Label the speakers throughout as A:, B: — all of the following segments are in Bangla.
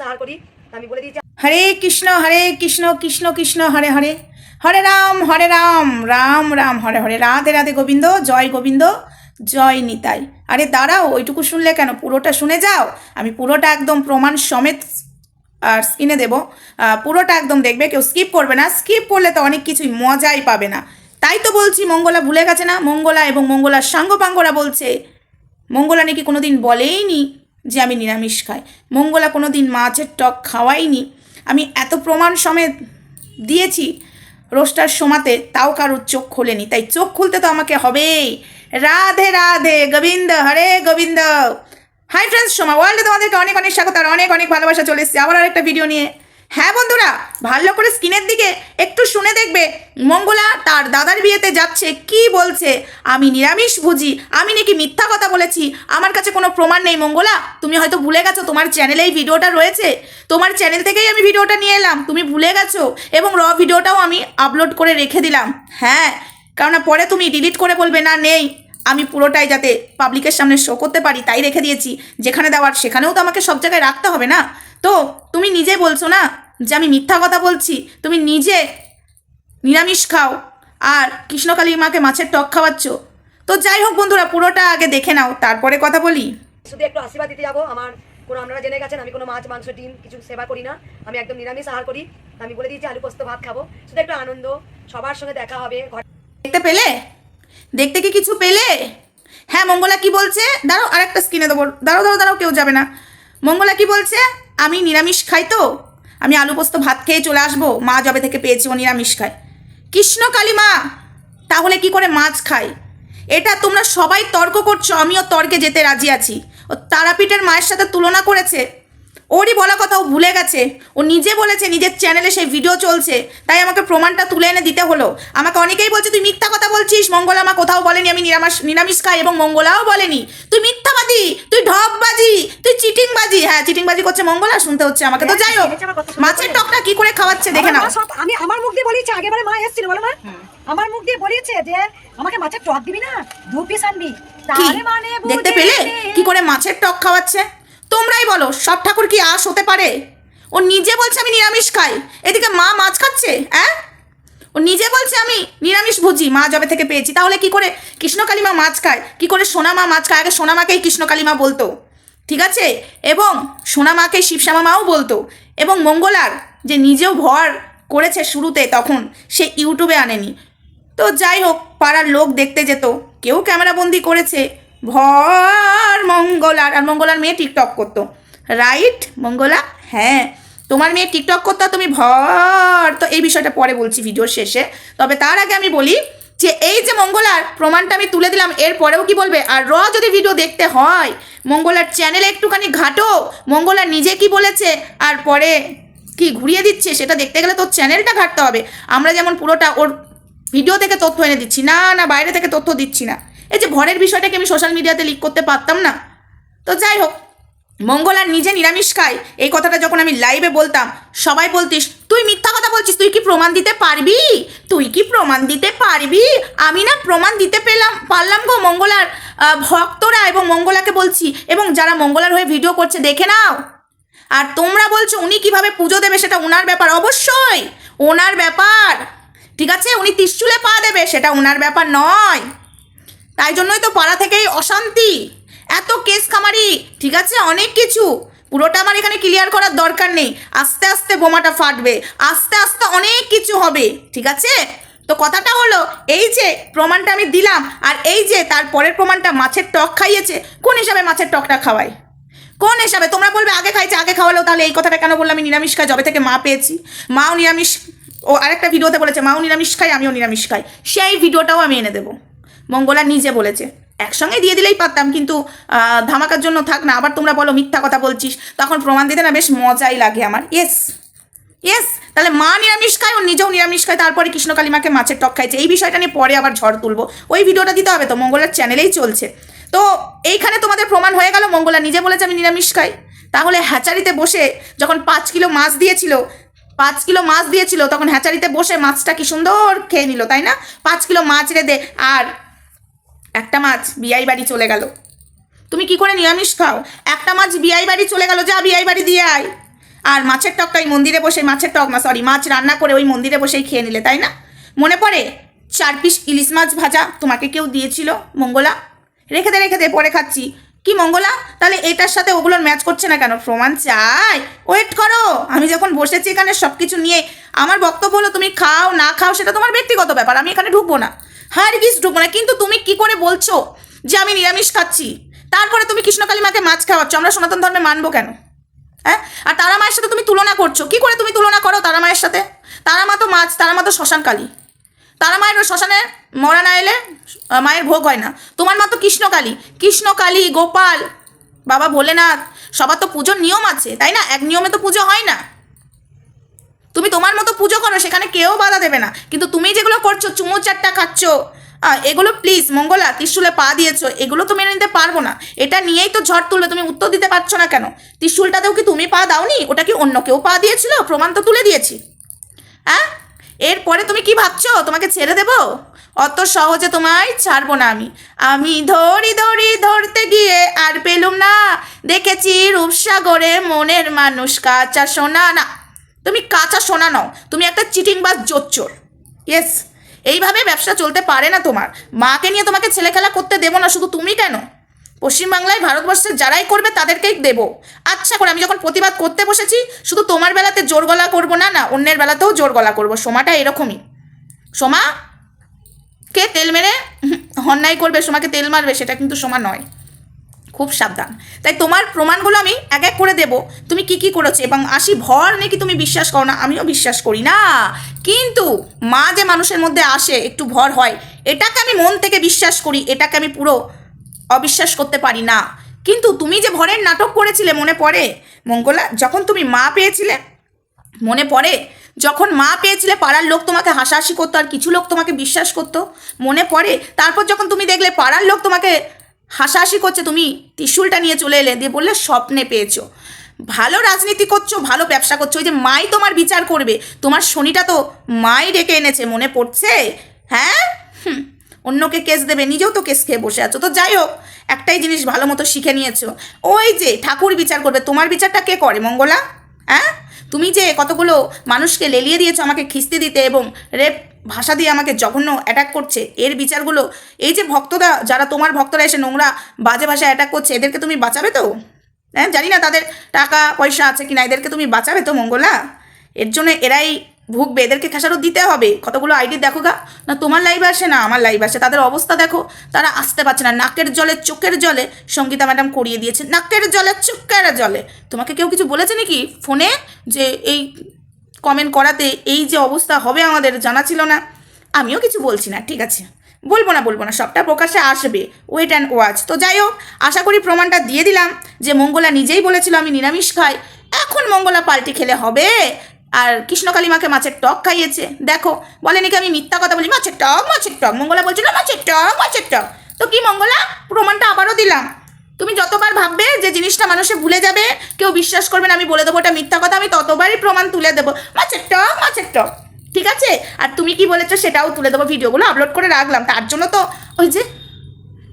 A: আমি বলে হরে কৃষ্ণ হরে কৃষ্ণ কৃষ্ণ কৃষ্ণ হরে হরে হরে রাম হরে রাম রাম রাম হরে হরে রাধে রাধে গোবিন্দ জয় গোবিন্দ জয় নিতাই আরে দাঁড়াও ওইটুকু শুনলে কেন পুরোটা শুনে যাও আমি পুরোটা একদম প্রমাণ সমেত আর স্ক্রিনে দেবো পুরোটা একদম দেখবে কেউ স্কিপ করবে না স্কিপ করলে তো অনেক কিছুই মজাই পাবে না তাই তো বলছি মঙ্গলা ভুলে গেছে না মঙ্গলা এবং মঙ্গলার সাঙ্গপাঙ্গরা বলছে মঙ্গলা নাকি কোনোদিন বলেই নি যে আমি নিরামিষ খাই মঙ্গলা কোনো দিন মাছের টক খাওয়াইনি আমি এত প্রমাণ সমেত দিয়েছি রোস্টার সোমাতে তাও কারোর চোখ খোলেনি তাই চোখ খুলতে তো আমাকে হবেই রাধে রাধে গোবিন্দ হরে গোবিন্দ হাই ফ্রেন্ডস সোমা ওয়ার্ল্ডে তোমাদেরকে অনেক অনেক স্বাগত আর অনেক অনেক ভালোবাসা চলে এসেছে আবার আরেকটা ভিডিও নিয়ে হ্যাঁ বন্ধুরা ভালো করে স্ক্রিনের দিকে একটু শুনে দেখবে মঙ্গলা তার দাদার বিয়েতে যাচ্ছে কি বলছে আমি নিরামিষ বুঝি আমি নাকি মিথ্যা কথা বলেছি আমার কাছে কোনো প্রমাণ নেই মঙ্গলা তুমি হয়তো ভুলে গেছো তোমার চ্যানেলে এই ভিডিওটা রয়েছে তোমার চ্যানেল থেকেই আমি ভিডিওটা নিয়ে এলাম তুমি ভুলে গেছো এবং র ভিডিওটাও আমি আপলোড করে রেখে দিলাম হ্যাঁ কেননা পরে তুমি ডিলিট করে বলবে না নেই আমি পুরোটাই যাতে পাবলিকের সামনে শো করতে পারি তাই রেখে দিয়েছি যেখানে দেওয়ার সেখানেও তো আমাকে সব জায়গায় রাখতে হবে না তো তুমি নিজে বলছো না যে আমি মিথ্যা কথা বলছি তুমি নিজে নিরামিষ খাও আর কৃষ্ণকালী মাকে মাছের টক খাওয়াচ্ছ তো যাই হোক বন্ধুরা পুরোটা আগে দেখে নাও তারপরে কথা বলি শুধু একটু আশীর্বাদ দিতে যাবো আমার কোনো আপনারা জেনে গেছেন আমি কোনো মাছ মাংস ডিম কিছু সেবা করি না আমি একদম নিরামিষ আহার করি আমি বলে দিয়েছি আলু পোস্ত ভাত খাবো শুধু একটু আনন্দ সবার সঙ্গে দেখা হবে দেখতে পেলে দেখতে কি কিছু পেলে হ্যাঁ মঙ্গলা কি বলছে দাঁড়াও আরেকটা স্ক্রিনে দেবো দাঁড়াও দাঁড়াও দাঁড়াও কেউ যাবে না মঙ্গলা কি বলছে আমি নিরামিষ খাই তো আমি আলু পোস্ত ভাত খেয়ে চলে আসবো মা জবে থেকে পেয়েছি ও নিরামিষ খায় কৃষ্ণ কালী মা তাহলে কি করে মাছ খায় এটা তোমরা সবাই তর্ক করছো আমিও তর্কে যেতে রাজি আছি ও তারাপীঠের মায়ের সাথে তুলনা করেছে ওরই বলা কথা ও ভুলে গেছে ও নিজে বলেছে নিজের চ্যানেলে সেই ভিডিও চলছে তাই আমাকে প্রমাণটা তুলে এনে দিতে হলো আমাকে অনেকেই বলছে তুই মিথ্যা কথা বলছিস মঙ্গলা আমার কোথাও বলেনি আমি নিরামিষ নিরামিষ খাই এবং মঙ্গলাও বলেনি তুই মিথ্যাবাদী তুই ঢকবাজি তুই চিটিংবাজি হ্যাঁ চিটিংবাজি করছে মঙ্গলা শুনতে হচ্ছে আমাকে তো যাই হোক মাছের টকটা কি করে খাওয়াচ্ছে দেখে নাও আমি আমার মুখ দিয়ে বলেছি আগেবারে মা এসেছিল বলো মা আমার মুখ দিয়ে বলেছে যে আমাকে মাছের টক দিবি না দু পিস আনবি মানে দেখতে পেলে কি করে মাছের টক খাওয়াচ্ছে তোমরাই বলো সব ঠাকুর কি আস হতে পারে ও নিজে বলছে আমি নিরামিষ খাই এদিকে মা মাছ খাচ্ছে হ্যাঁ ও নিজে বলছে আমি নিরামিষ ভুজি মা যবে থেকে পেয়েছি তাহলে কি করে কৃষ্ণকালী মা মাছ খায় কি করে সোনা মা মাছ খায় আগে সোনা মাকেই কৃষ্ণকালী মা বলতো ঠিক আছে এবং সোনা মাকে শিবশ্যামা মাও বলতো এবং মঙ্গলার যে নিজেও ভর করেছে শুরুতে তখন সে ইউটিউবে আনেনি তো যাই হোক পাড়ার লোক দেখতে যেত কেউ ক্যামেরাবন্দি করেছে ভর মঙ্গলার আর মঙ্গলার মেয়ে টিকটক করতো রাইট মঙ্গলা হ্যাঁ তোমার মেয়ে টিকটক করতো তুমি ভর তো এই বিষয়টা পরে বলছি ভিডিওর শেষে তবে তার আগে আমি বলি যে এই যে মঙ্গলার প্রমাণটা আমি তুলে দিলাম এর পরেও কি বলবে আর র যদি ভিডিও দেখতে হয় মঙ্গলার চ্যানেলে একটুখানি ঘাটো মঙ্গলা নিজে কি বলেছে আর পরে কি ঘুরিয়ে দিচ্ছে সেটা দেখতে গেলে তোর চ্যানেলটা ঘাটতে হবে আমরা যেমন পুরোটা ওর ভিডিও থেকে তথ্য এনে দিচ্ছি না না বাইরে থেকে তথ্য দিচ্ছি না এই যে ঘরের বিষয়টাকে আমি সোশ্যাল মিডিয়াতে লিক করতে পারতাম না তো যাই হোক মঙ্গল আর নিজে নিরামিষ খায় এই কথাটা যখন আমি লাইভে বলতাম সবাই বলতিস তুই মিথ্যা কথা বলছিস তুই কি প্রমাণ দিতে পারবি তুই কি প্রমাণ দিতে পারবি আমি না প্রমাণ দিতে পেলাম পারলাম গো মঙ্গলার ভক্তরা এবং মঙ্গলাকে বলছি এবং যারা মঙ্গলার হয়ে ভিডিও করছে দেখে নাও আর তোমরা বলছো উনি কিভাবে পুজো দেবে সেটা ওনার ব্যাপার অবশ্যই ওনার ব্যাপার ঠিক আছে উনি তিসচুলে পা দেবে সেটা ওনার ব্যাপার নয় তাই জন্যই তো পাড়া থেকেই অশান্তি এত কেস খামারি ঠিক আছে অনেক কিছু পুরোটা আমার এখানে ক্লিয়ার করার দরকার নেই আস্তে আস্তে বোমাটা ফাটবে আস্তে আস্তে অনেক কিছু হবে ঠিক আছে তো কথাটা হলো এই যে প্রমাণটা আমি দিলাম আর এই যে তার পরের প্রমাণটা মাছের টক খাইয়েছে কোন হিসাবে মাছের টকটা খাওয়ায় কোন হিসাবে তোমরা বলবে আগে খাইছে আগে খাওয়ালো তাহলে এই কথাটা কেন বললাম আমি নিরামিষ খাই জবে থেকে মা পেয়েছি মাও নিরামিষ ও আরেকটা ভিডিওতে বলেছে মাও নিরামিষ খাই আমিও নিরামিষ খাই সেই ভিডিওটাও আমি এনে দেবো মঙ্গলা নিজে বলেছে একসঙ্গে দিয়ে দিলেই পারতাম কিন্তু ধামাকার জন্য থাক না আবার তোমরা বলো মিথ্যা কথা বলছিস তখন প্রমাণ দিতে না বেশ মজাই লাগে আমার ইয়েস ইয়েস তাহলে মা নিরামিষ খায় ও নিজেও নিরামিষ খায় তারপরে মাকে মাছের টক খাইছে এই বিষয়টা নিয়ে পরে আবার ঝড় তুলবো ওই ভিডিওটা দিতে হবে তো মঙ্গলার চ্যানেলেই চলছে তো এইখানে তোমাদের প্রমাণ হয়ে গেল মঙ্গলা নিজে বলেছে আমি নিরামিষ খাই তাহলে হ্যাচারিতে বসে যখন পাঁচ কিলো মাছ দিয়েছিল পাঁচ কিলো মাছ দিয়েছিল তখন হ্যাচারিতে বসে মাছটা কি সুন্দর খেয়ে নিল তাই না পাঁচ কিলো মাছ রেদে আর একটা মাছ বিয়াই বাড়ি চলে গেল তুমি কি করে নিরামিষ খাও একটা মাছ বিয়াই বাড়ি চলে গেল যা বিয়াই বাড়ি দিয়ে আয় আর মাছের টকটা ওই মন্দিরে বসে মাছের টক না সরি মাছ রান্না করে ওই মন্দিরে বসেই খেয়ে নিলে তাই না মনে পড়ে চার পিস ইলিশ মাছ ভাজা তোমাকে কেউ দিয়েছিল মঙ্গলা রেখে দে রেখে দে পরে খাচ্ছি কি মঙ্গলা তাহলে এটার সাথে ওগুলোর ম্যাচ করছে না কেন প্রমাণ চাই ওয়েট করো আমি যখন বসেছি এখানে সব কিছু নিয়ে আমার বক্তব্য হলো তুমি খাও না খাও সেটা তোমার ব্যক্তিগত ব্যাপার আমি এখানে ঢুকবো না হারগিস ঢুকবো না কিন্তু তুমি কি করে বলছো যে আমি নিরামিষ খাচ্ছি তারপরে তুমি কৃষ্ণকালী মাকে মাছ খাওয়াচ্ছ আমরা সনাতন ধর্মে মানবো কেন হ্যাঁ আর তারা মায়ের সাথে তুমি তুলনা করছো কি করে তুমি তুলনা করো তারা মায়ের সাথে তারা মা তো মাছ তারা মা তো শ্মশানকালী তারা মায়ের শ্মশানে মরা না এলে মায়ের ভোগ হয় না তোমার মা তো কৃষ্ণকালী কৃষ্ণকালী গোপাল বাবা ভোলেনাথ সবার তো পুজোর নিয়ম আছে তাই না এক নিয়মে তো পুজো হয় না তুমি তোমার মতো পুজো করো সেখানে কেউ বাধা দেবে না কিন্তু তুমি যেগুলো করছো চুমো চারটা খাচ্ছ এগুলো প্লিজ মঙ্গলা ত্রিশুলে পা দিয়েছো এগুলো তো মেনে নিতে পারবো না এটা নিয়েই তো ঝড় তুলবে তুমি উত্তর দিতে পারছো না কেন ত্রিশুলটাতেও কি তুমি পা দাওনি ওটা কি অন্য কেউ পা দিয়েছিল প্রমাণ তো তুলে দিয়েছি হ্যাঁ এরপরে তুমি কি ভাবছো তোমাকে ছেড়ে দেবো অত সহজে তোমায় ছাড়বো না আমি আমি ধরি ধরি ধরতে গিয়ে আর পেলুম না দেখেছি রূপসাগরে মনের মানুষ কাঁচা সোনা না তুমি কাঁচা সোনা নও তুমি একটা চিটিং বাস জোচ্চোর ইয়েস এইভাবে ব্যবসা চলতে পারে না তোমার মাকে নিয়ে তোমাকে ছেলে খেলা করতে দেবো না শুধু তুমি কেন পশ্চিমবাংলায় ভারতবর্ষে যারাই করবে তাদেরকেই দেব আচ্ছা করে আমি যখন প্রতিবাদ করতে বসেছি শুধু তোমার বেলাতে জোর গলা করবো না না অন্যের বেলাতেও জোর গলা করবো সোমাটা এরকমই সোমা কে তেল মেরে অন্যায় করবে সোমাকে তেল মারবে সেটা কিন্তু সোমা নয় খুব সাবধান তাই তোমার প্রমাণগুলো আমি এক এক করে দেব তুমি কি কি করেছো এবং আসি ভর নাকি তুমি বিশ্বাস করো না আমিও বিশ্বাস করি না কিন্তু মা যে মানুষের মধ্যে আসে একটু ভর হয় এটাকে আমি মন থেকে বিশ্বাস করি এটাকে আমি পুরো অবিশ্বাস করতে পারি না কিন্তু তুমি যে ভরের নাটক করেছিলে মনে পড়ে মঙ্গলা যখন তুমি মা পেয়েছিলে মনে পড়ে যখন মা পেয়েছিলে পাড়ার লোক তোমাকে হাসাহাসি করতো আর কিছু লোক তোমাকে বিশ্বাস করতো মনে পড়ে তারপর যখন তুমি দেখলে পাড়ার লোক তোমাকে হাসাহাসি করছে তুমি ত্রিশুলটা নিয়ে চলে এলে দিয়ে বললে স্বপ্নে পেয়েছো ভালো রাজনীতি করছো ভালো ব্যবসা করছো ওই যে মাই তোমার বিচার করবে তোমার শনিটা তো মাই ডেকে এনেছে মনে পড়ছে হ্যাঁ হুম অন্যকে কেস দেবে নিজেও তো কেস খেয়ে বসে আছো তো যাই হোক একটাই জিনিস ভালো মতো শিখে নিয়েছো ওই যে ঠাকুর বিচার করবে তোমার বিচারটা কে করে মঙ্গলা হ্যাঁ তুমি যে কতগুলো মানুষকে লেলিয়ে দিয়েছো আমাকে খিস্তি দিতে এবং রেপ ভাষা দিয়ে আমাকে জঘন্য অ্যাটাক করছে এর বিচারগুলো এই যে ভক্তরা যারা তোমার ভক্তরা এসে নোংরা বাজে ভাষা অ্যাটাক করছে এদেরকে তুমি বাঁচাবে তো হ্যাঁ জানি না তাদের টাকা পয়সা আছে কি না এদেরকে তুমি বাঁচাবে তো মঙ্গলা এর জন্য এরাই ভুগবে এদেরকে খেসারত দিতে হবে কতগুলো আইডি দেখো গা না তোমার লাইভ আসে না আমার লাইভ আসে তাদের অবস্থা দেখো তারা আসতে পারছে না নাকের জলে চোখের জলে সঙ্গীতা ম্যাডাম করিয়ে দিয়েছে নাকের জলে চোখের জলে তোমাকে কেউ কিছু বলেছে নাকি ফোনে যে এই কমেন্ট করাতে এই যে অবস্থা হবে আমাদের জানা ছিল না আমিও কিছু বলছি না ঠিক আছে বলবো না বলবো না সবটা প্রকাশে আসবে ওয়েট অ্যান্ড ওয়াচ তো যাই হোক আশা করি প্রমাণটা দিয়ে দিলাম যে মঙ্গলা নিজেই বলেছিল আমি নিরামিষ খাই এখন মঙ্গলা পাল্টি খেলে হবে আর মাকে মাছের টক খাইয়েছে দেখো বলে কি আমি মিথ্যা কথা বলি মাছের টক মাছের টক মঙ্গলা বলছিল মাছের টক মাছের টক তো কি মঙ্গলা প্রমাণটা আবারও দিলাম তুমি যতবার ভাববে যে জিনিসটা মানুষে ভুলে যাবে কেউ বিশ্বাস করবে না আমি বলে দেবো ওটা মিথ্যা কথা আমি ততবারই প্রমাণ তুলে দেবো মাছের টক মাছের টক ঠিক আছে আর তুমি কি বলেছো সেটাও তুলে দেবো ভিডিওগুলো আপলোড করে রাখলাম তার জন্য তো ওই যে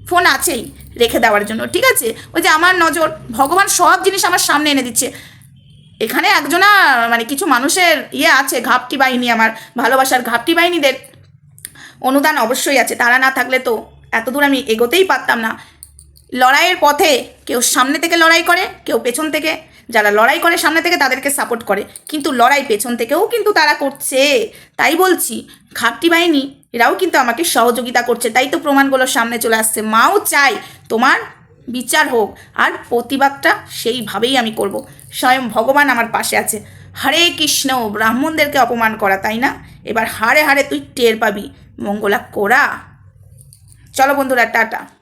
A: ফোন আছেই রেখে দেওয়ার জন্য ঠিক আছে ওই যে আমার নজর ভগবান সব জিনিস আমার সামনে এনে দিচ্ছে এখানে একজনা মানে কিছু মানুষের ইয়ে আছে ঘাপটি বাহিনী আমার ভালোবাসার ঘাপটি বাহিনীদের অনুদান অবশ্যই আছে তারা না থাকলে তো এত দূর আমি এগোতেই পারতাম না লড়াইয়ের পথে কেউ সামনে থেকে লড়াই করে কেউ পেছন থেকে যারা লড়াই করে সামনে থেকে তাদেরকে সাপোর্ট করে কিন্তু লড়াই পেছন থেকেও কিন্তু তারা করছে তাই বলছি ঘাপটি বাহিনী এরাও কিন্তু আমাকে সহযোগিতা করছে তাই তো প্রমাণগুলো সামনে চলে আসছে মাও চাই তোমার বিচার হোক আর প্রতিবাদটা সেইভাবেই আমি করব। স্বয়ং ভগবান আমার পাশে আছে হরে কৃষ্ণ ব্রাহ্মণদেরকে অপমান করা তাই না এবার হারে হারে তুই টের পাবি মঙ্গলা কোরা চলো বন্ধুরা টাটা